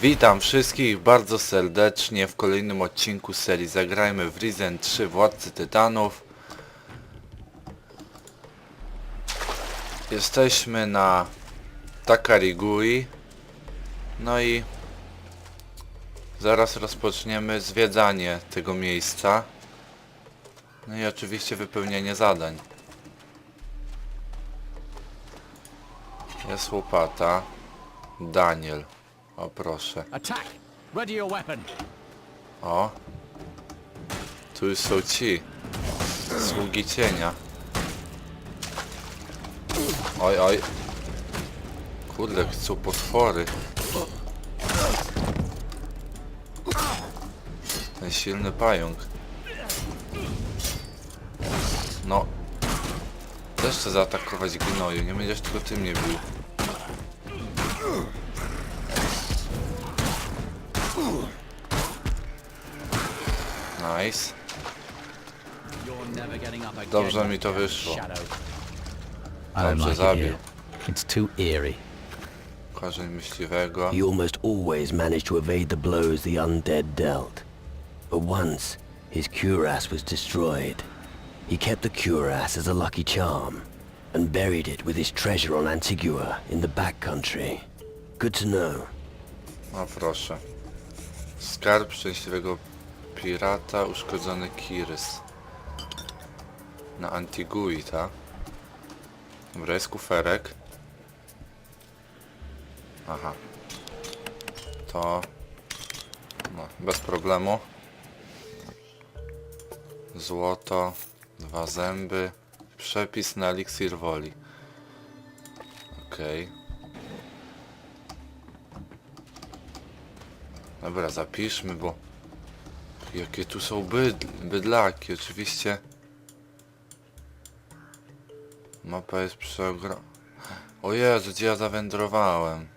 Witam wszystkich bardzo serdecznie w kolejnym odcinku serii Zagrajmy w Risen 3 Władcy Tytanów. Jesteśmy na Takarigui. No i zaraz rozpoczniemy zwiedzanie tego miejsca. No i oczywiście wypełnienie zadań. Jest łopata. Daniel. O proszę. Attack! Ready your weapon. O. Tu już są ci. Sługi cienia. Oj, oj. Kurde, są potwory. Ten silny pająk. No. Też chcę zaatakować gnoju. Nie będziesz tylko ty mnie bił. Nice. You're never getting up again. Dobrze mi to wyszło. Shadow. Dobrze like zabił. It's too eerie. Korzeń myśliwego. He almost always managed to evade the blows the undead dealt. But once, his cuirass was destroyed. He kept the cuirass as a lucky charm, and buried it with his treasure on Antigua in the back country. Good to know. No proszę. Skarb szczęśliwego pirata, uszkodzony Kirys. Na Antigui, tak? Dobra, jest kuferek. Aha. To... No, bez problemu. Złoto, dwa zęby, przepis na eliksir woli. Okej. Dobra, zapiszmy, bo... Jakie tu są byd bydlaki, oczywiście. Mapa jest przeogrom... O Jezu, gdzie ja zawędrowałem?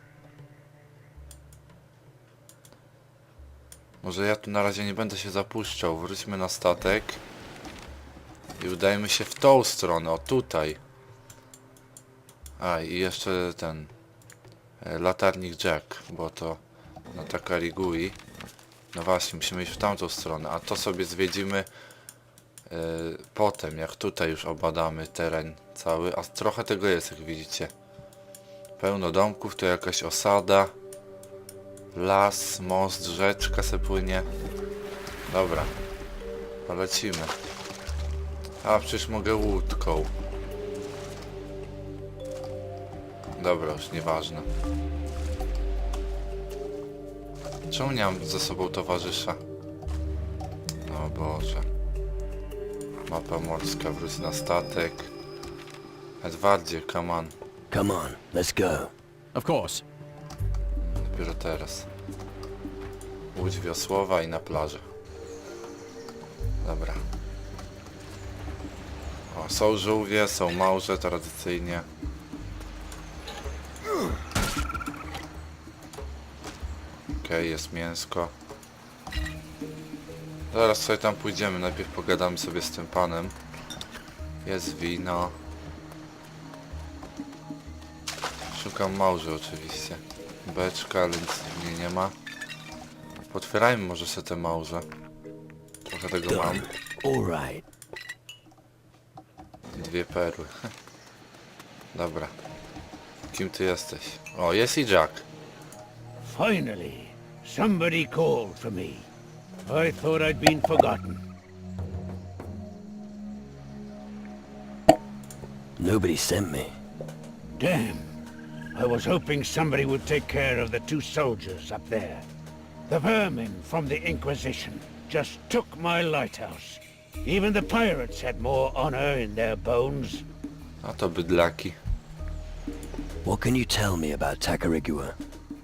Może ja tu na razie nie będę się zapuszczał. Wróćmy na statek. I udajmy się w tą stronę, o tutaj. A, i jeszcze ten... e, Latarnik Jack, bo to na Takarigui. No właśnie, musimy iść w tamtą stronę, a to sobie zwiedzimy yy, potem, jak tutaj już obadamy teren cały, a trochę tego jest, jak widzicie. Pełno domków, to jakaś osada, las, most, rzeczka se płynie. Dobra, polecimy. A, przecież mogę łódką. Dobra, już nieważne. Czemu nie mam ze sobą towarzysza? O Boże. Mapa morska, wróć na statek. Edwardzie, come on. Come on, let's go. Of course. Dopiero teraz. Łódź wiosłowa i na plaży. Dobra. O, są żółwie, są małże tradycyjnie. Jest mięsko. Zaraz sobie tam pójdziemy, najpierw pogadamy sobie z tym panem. Jest wino. Szukam małży oczywiście. Beczka, ale nic mnie nie ma. Potwierajmy może sobie te małże. Trochę tego mam. Done. All right. Dwie perły. Dobra. Kim ty jesteś? O, jest i Jack. Finally, somebody called for me. I thought I'd been forgotten. Nobody sent me. Damn. I was hoping somebody would take care of the two soldiers up there. The vermin from the Inquisition just took my lighthouse. Even the pirates had more honor in their bones. A to bydlaki. What can you tell me about Tacarigua?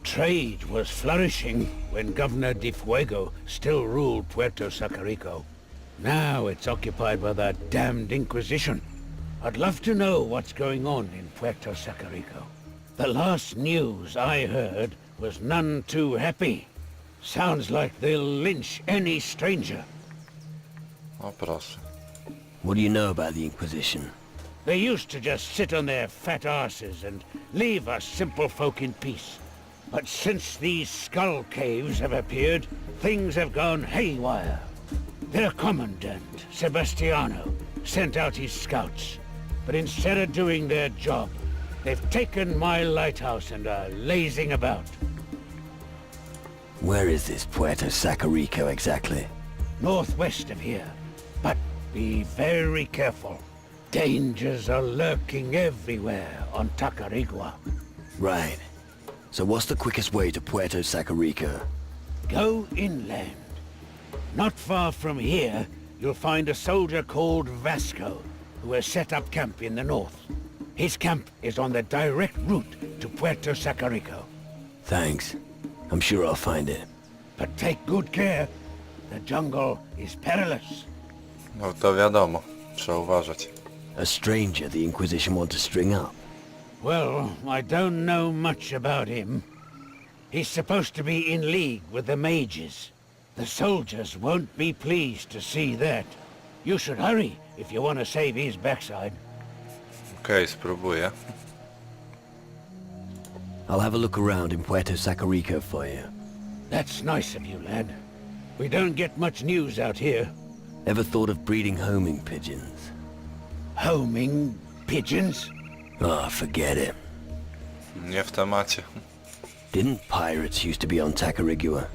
Trade was flourishing when Governor Di Fuego still ruled Puerto Sacarico. Now it's occupied by that damned Inquisition. I'd love to know what's going on in Puerto Sacarico. The last news I heard was none too happy. Sounds like they'll lynch any stranger. Oh, o proszę. What do you know about the Inquisition? They used to just sit on their fat asses and leave us simple folk in peace. But since these skull caves have appeared, things have gone haywire. Their commandant, Sebastiano, sent out his scouts. But instead of doing their job, they've taken my lighthouse and are lazing about. Where is this Puerto Sacarico exactly? northwest of here. But be very careful. Dangers are lurking everywhere on Tacarigua. Right. So what's the quickest way to Puerto Sacarico? Go inland. Not far from here, you'll find a soldier called Vasco, who has set up camp in the north. His camp is on the direct route to Puerto Sacarico. Thanks. I'm sure I'll find it. But take good care. The jungle is perilous. No to wiadomo, trzeba uważać. A stranger the Inquisition want to string up. Well, I don't know much about him. He's supposed to be in league with the mages. The soldiers won't be pleased to see that. You should hurry if you want to save his backside. Okej, spróbuję. Eh? I'll have a look around in Puerto Sacarico for you. That's nice of you, lad. We don't get much news out here. Ever thought of breeding homing pigeons? Homing pigeons? Ah, forget it. Nie w temacie. Didn't pirates used to be on Tacarigua?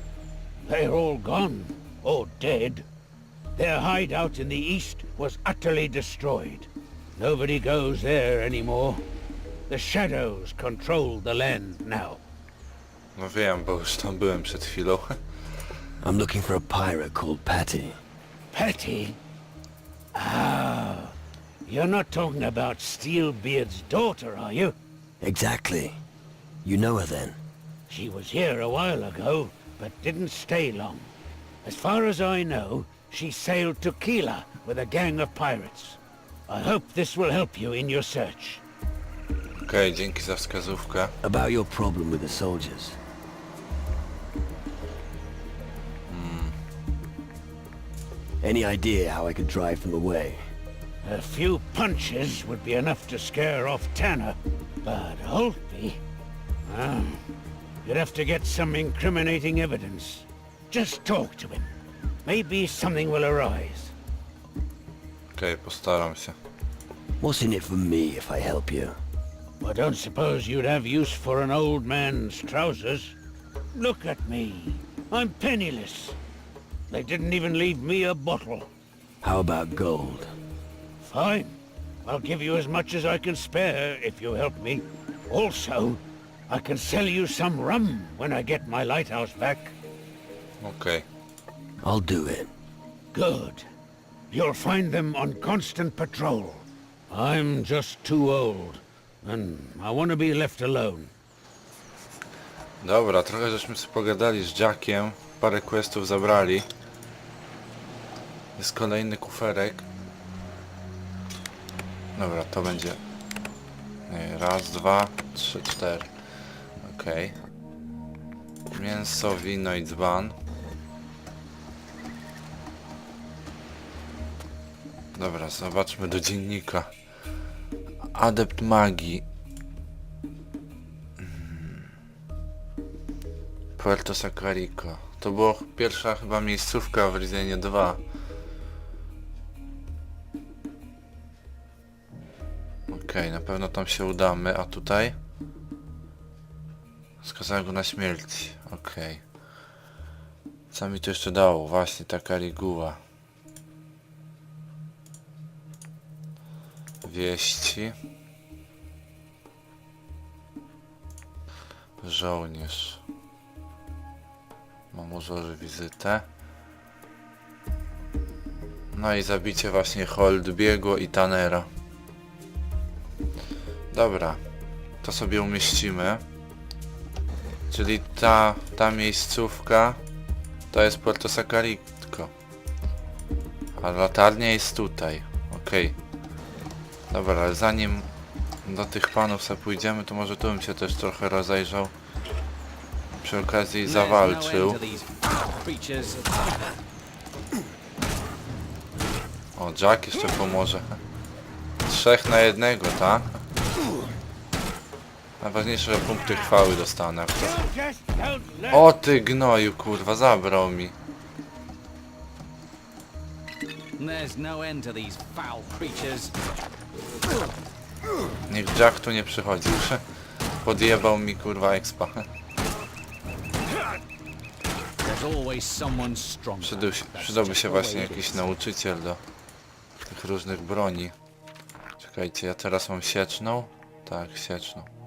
They're all gone, or dead. Their hideout in the east was utterly destroyed. Nobody goes there anymore. The shadows control the land now. No wiem, bo już tam byłem przed chwilą. I'm looking for a pirate called Patty. Patty? Ah, you're not talking about Steelbeard's daughter, are you? Exactly. You know her then? She was here a while ago, but didn't stay long. As far as I know, she sailed to Kila with a gang of pirates. I hope this will help you in your search. Okej, dzięki za wskazówkę. About your problem with the soldiers. Hmm. Any idea how I could drive them away? A few punches would be enough to scare off Tanner, but Holtby... Ah, you'd have to get some incriminating evidence. Just talk to him. Maybe something will arise. Okej, postaram się. What's in it for me if I help you? I don't suppose you'd have use for an old man's trousers. Look at me. I'm penniless. They didn't even leave me a bottle. How about gold? Fine. I'll give you as much as I can spare if you help me. Also, I can sell you some rum when I get my lighthouse back. Okej. I'll do it. Good. You'll find them on constant patrol. I'm just too old, and I want to be left alone. Dobra, trochę żeśmy sobie pogadali z Jackiem. Parę questów zabrali. Jest kolejny kuferek. Dobra, to będzie... Nie, raz, dwa, trzy, cztery. Okej. Mięso, wino i dzban. Dobra, zobaczmy do dziennika. Adept magii. Puerto Sacarico. To była pierwsza chyba miejscówka w Rizenie 2. na pewno tam się udamy, a tutaj? Skazałem go na śmierć. Okej. Co mi to jeszcze dało? Właśnie taka reguła. Wieści. Żołnierz. Mam złoży wizytę. No i zabicie właśnie Holdbiego i Tanera. Dobra, to sobie umieścimy. Czyli ta, ta miejscówka to jest Puerto Sacarico. A latarnia jest tutaj. Okej. Dobra, ale zanim do tych panów sobie pójdziemy, to może tu bym się też trochę rozejrzał. Przy okazji zawalczył. O, Jack jeszcze pomoże. Trzech na jednego, tak? Najważniejsze, że punkty chwały dostanę. O ty gnoju, kurwa, zabrał mi. No. Niech Jack tu nie przychodzi. Podjebał mi kurwa expa. Przydał się, przydałby się właśnie jakiś nauczyciel do tych różnych broni. Czekajcie, ja teraz mam sieczną? Tak, sieczną.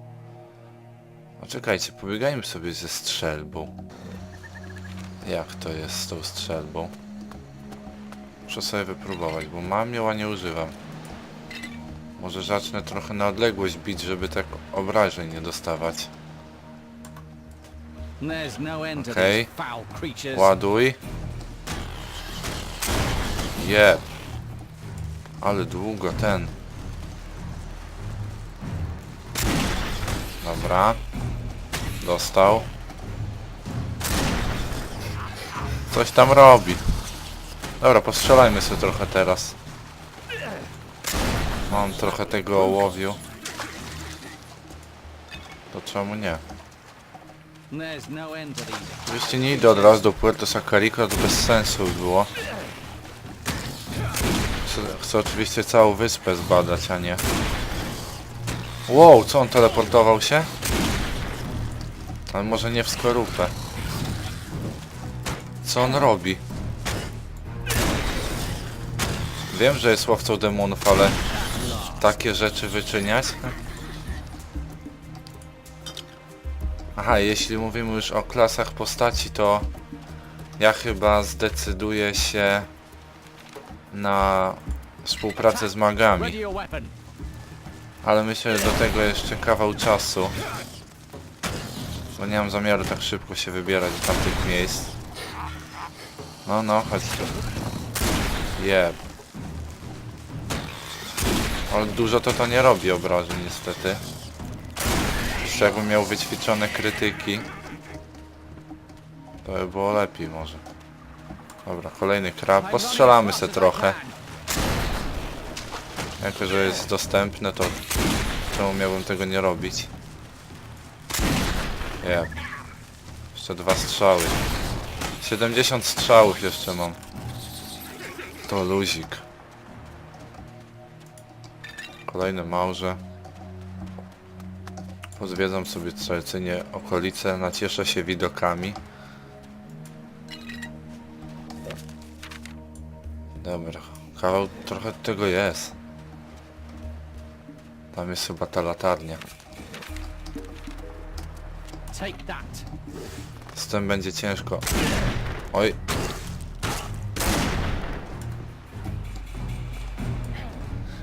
No czekajcie, pobiegajmy sobie ze strzelbą. Jak to jest z tą strzelbą? Muszę sobie wypróbować, bo mam ją, a nie używam. Może zacznę trochę na odległość bić, żeby tak obrażeń nie dostawać. No Okej. creatures. Ładuj. Jeb. Ale długo ten. Dobra. Dostał. Coś tam robi. Dobra, postrzelajmy sobie trochę teraz. Mam trochę tego ołowiu. To czemu nie? No. Oczywiście nie idę od razu do Puerto Sacarico, to bez sensu by było. Chcę, chcę oczywiście całą wyspę zbadać, a nie... Wow, co on teleportował się? Ale może nie w skorupę. Co on robi? Wiem, że jest łowcą demonów, ale takie rzeczy wyczyniać? Aha, jeśli mówimy już o klasach postaci, to ja chyba zdecyduję się na współpracę z magami. Ale myślę, że do tego jeszcze kawał czasu. Bo nie mam zamiaru tak szybko się wybierać do tamtych miejsc. No, no, chodź tu. Jeb. Ale dużo to to nie robi obrażeń niestety. Jeszcze jakbym miał wyćwiczone krytyki. To by było lepiej może. Dobra, kolejny krab. Postrzelamy se trochę. Jako, że jest dostępne, to czemu miałbym tego nie robić? Jeb. Jeszcze dwa strzały. 70 strzałów jeszcze mam. To luzik. Kolejne małże. Pozwiedzam sobie tradycyjnie okolice, nacieszę się widokami. Dobra, kawał trochę tego jest. Tam jest chyba ta latarnia. Z tym będzie ciężko. Oj.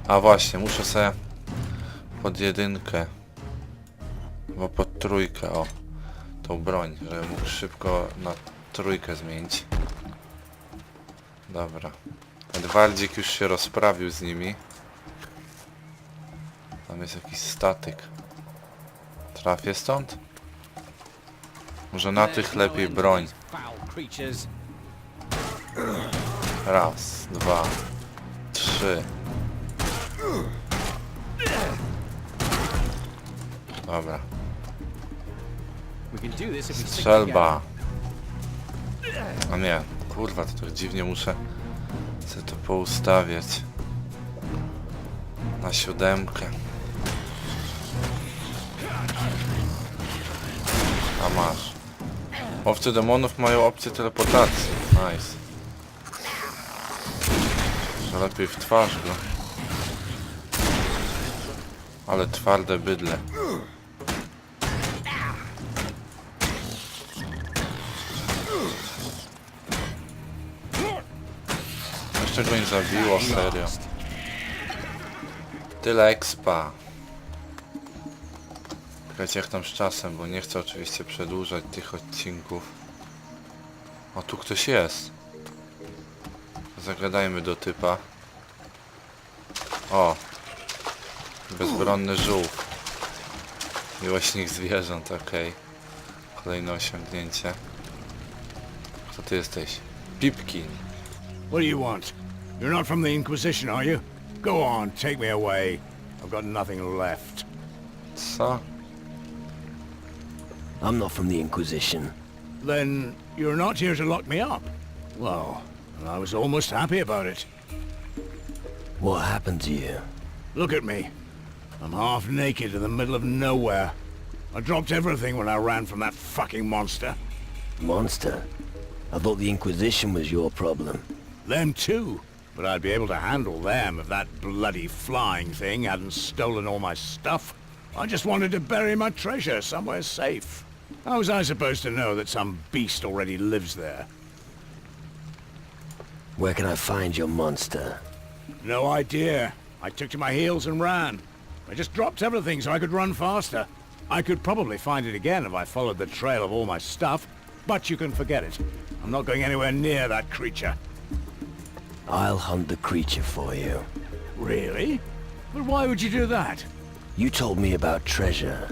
A właśnie, muszę sobie pod jedynkę. Bo pod trójkę, o. Tą broń, żeby mógł szybko na trójkę zmienić. Dobra. Edwardzik już się rozprawił z nimi. Tam jest jakiś statek. Trafię stąd? Może na tych lepiej broń. Raz, dwa, trzy. Dobra, strzelba. A nie, kurwa, to tak dziwnie muszę sobie to poustawiać. Na siódemkę. A masz. Owcy demonów mają opcję teleportacji. Nice. Że lepiej w twarz go. Ale twarde bydle. Jeszcze go nie zabiło, serio. Tyle expa. Czekajcie jak tam z czasem, bo nie chcę oczywiście przedłużać tych odcinków. O, tu ktoś jest. Zagadajmy do typa. O. Bezbronny żółw. Miłośnik zwierząt, okej. Kolejne osiągnięcie. Co ty jesteś? Pipkin. What do you want? You're not from the Inquisition, are you? Go on, take me away. I've got nothing left. Co? I'm not from the Inquisition. Then you're not here to lock me up? Well, I was almost happy about it. What happened to you? Look at me. I'm half naked in the middle of nowhere. I dropped everything when I ran from that fucking monster. Monster? I thought the Inquisition was your problem. Them too. But I'd be able to handle them if that bloody flying thing hadn't stolen all my stuff. I just wanted to bury my treasure somewhere safe. How was I supposed to know that some beast already lives there? Where can I find your monster? No idea. I took to my heels and ran. I just dropped everything so I could run faster. I could probably find it again if I followed the trail of all my stuff, but you can forget it. I'm not going anywhere near that creature. I'll hunt the creature for you. Really? But why would you do that? You told me about treasure.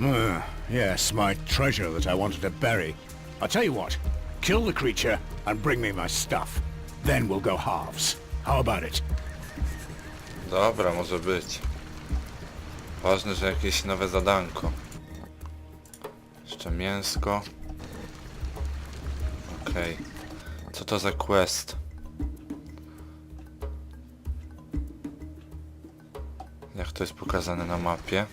Uh, yes, my treasure that I wanted to bury. I'll tell you what. Kill the creature and bring me my stuff. Then we'll go halves. How about it? Dobra, może być. Ważne, że jakieś nowe zadanko. Jeszcze mięsko. Okej. Co to za quest? Jak to jest pokazane na mapie?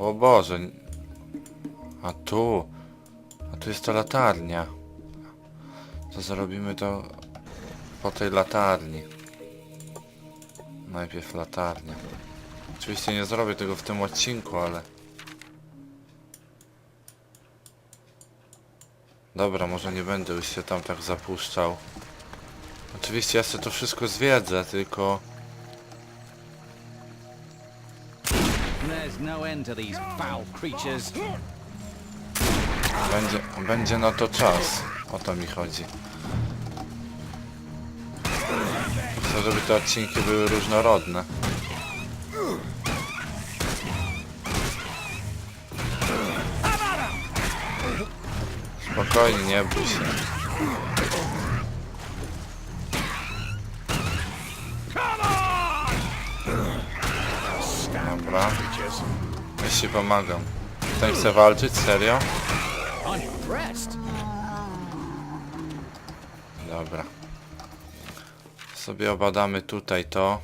O Boże. A tu. A tu jest ta latarnia. To zrobimy to po tej latarni. Najpierw latarnia. Oczywiście nie zrobię tego w tym odcinku, ale... Dobra, może nie będę już się tam tak zapuszczał. Oczywiście ja sobie to wszystko zwiedzę, tylko... no end to these foul creatures. Będzie, będzie na to czas. O to mi chodzi. Chcę, żeby te odcinki były różnorodne. Spokojnie, nie bój się. Dobra, ja ci pomagam. Ten chce walczyć? Serio? Dobra. Sobie obadamy tutaj to.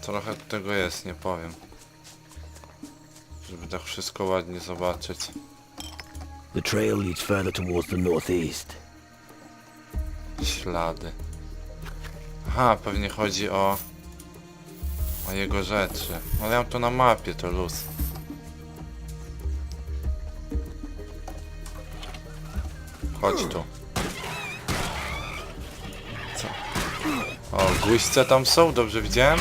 Trochę tego jest, nie powiem. Żeby tak wszystko ładnie zobaczyć. The trail leads further towards the northeast. Ślady. Aha, pewnie chodzi o... O jego rzeczy. Ale ja mam to na mapie, to luz. Chodź tu. Co? O, guźce tam są, dobrze widziałem?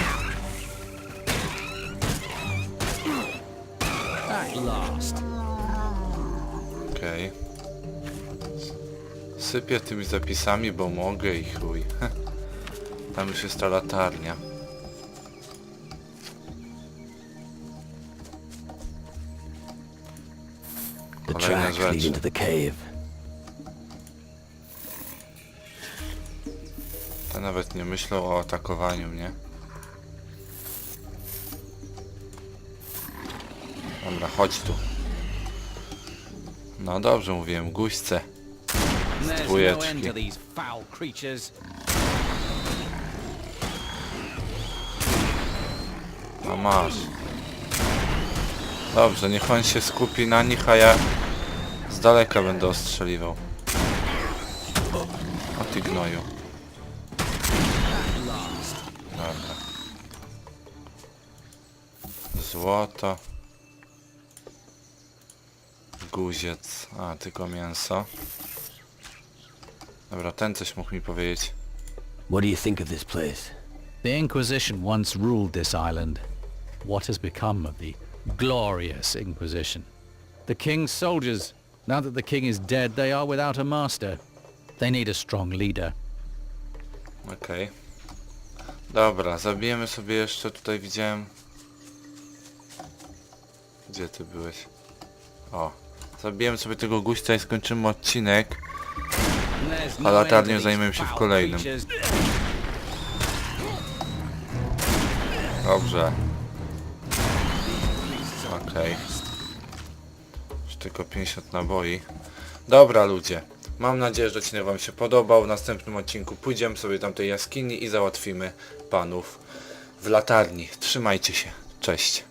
Okej. Sypię tymi zapisami, bo mogę i chuj. Tam już jest ta latarnia. The lead into the cave. Te nawet nie myślą o atakowaniu mnie. Dobra, chodź tu. No dobrze mówiłem, guźce. Dwójeczki. Masz. Dobrze, niech on się skupi na nich, a ja z daleka będę ostrzeliwał. O ty gnoju. Dobra. Złoto. Guziec. A, tylko mięso. Dobra, ten coś mógł mi powiedzieć. What do you think of this place? The Inquisition once ruled this island. What has become of the glorious Inquisition? The king's soldiers. Now that the king is dead, they are without a master. They need a strong leader. Okej. Dobra, zabijemy sobie jeszcze, tutaj widziałem... Gdzie ty byłeś? O. Zabijemy sobie tego guźca i skończymy odcinek. A latarnią zajmiemy się w kolejnym. Dobrze. Okej. Już tylko 50 naboi. Dobra ludzie. Mam nadzieję, że odcinek wam się podobał. W następnym odcinku pójdziemy sobie do tej jaskini i załatwimy panów w latarni. Trzymajcie się. Cześć.